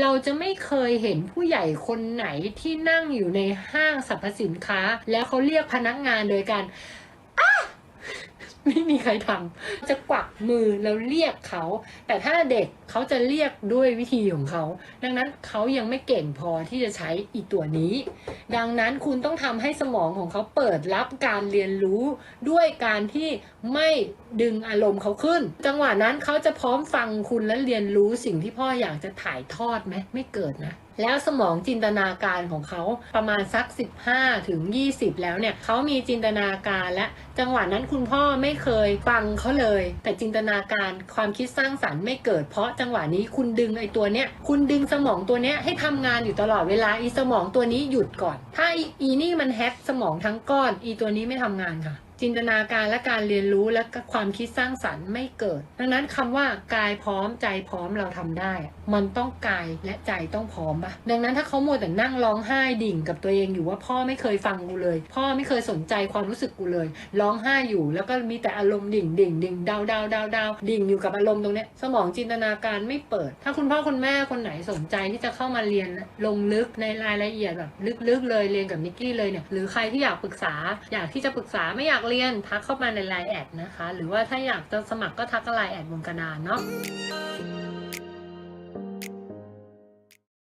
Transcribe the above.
เราจะไม่เคยเห็นผู้ใหญ่คนไหนที่นั่งอยู่ในห้างสรรพสินค้า แล้วเขาเรียกพนักงานโดยการ ไม่มีใครทำจะกวักมือแล้วเรียกเขา แต่ถ้าเด็กเขาจะเรียกด้วยวิธีของเขา ดังนั้นเขายังไม่เก่งพอที่จะใช้อีตัวนี้ ดังนั้นคุณต้องทำให้สมองของเขาเปิดรับการเรียนรู้ด้วยการที่ไม่ดึงอารมณ์เขาขึ้น จังหวะนั้นเขาจะพร้อมฟังคุณและเรียนรู้สิ่งที่พ่ออยากจะถ่ายทอดไหมไม่เกิดนะ แล้วสมองจินตนาการของเขาประมาณสัก 15 ถึง 20 แล้วเนี่ยเขามีจินตนาการและจังหวะนั้นคุณพ่อไม่เคยฟังเขาเลย แต่จินตนาการความคิดสร้างสรรค์ไม่เกิดเพราะจังหวะนี้คุณดึงไอ้ตัวเนี้ยคุณดึงสมองตัวเนี้ยให้ทำงานอยู่ตลอดเวลาอีสมองตัวนี้หยุดก่อน ถ้าอีนี่มันแฮกสมองทั้งก้อน อีตัวนี้ไม่ทำงานค่ะ จินตนาการและการเรียนรู้และก็ความคิดสร้างสรรค์ไม่เกิด ดังนั้นคำว่ากายพร้อมใจพร้อมเราทำได้ มันต้องกายและใจต้องพร้อมปะดังนั้นถ้าเขามัวแต่นั่งร้องไห้ดิ่งกับตัวเองอยู่ว่าพ่อไม่เคยฟังกูเลย พ่อไม่เคยสนใจความรู้สึกกูเลย ร้องไห้อยู่แล้วก็มีแต่อารมณ์ดิ่งดิ่งดิ่งดาวดาวดาวดาวดิ่งอยู่กับอารมณ์ตรงเนี้ยสมองจินตนาการไม่เปิด ถ้าคุณพ่อคุณแม่คนไหนสนใจที่จะเข้ามาเรียนลงลึกในรายละเอียดแบบลึกๆเลยเรียนกับนิกกี้เลยเนี่ยหรือใครที่อยากปรึกษาอยากที่จะปรึกษาไม่อยากเรียนทักเข้ามาในไลน์แอดนะคะ หรือว่าถ้าอยากจะสมัครก็ทักไลน์แอดบนกระดานเนาะ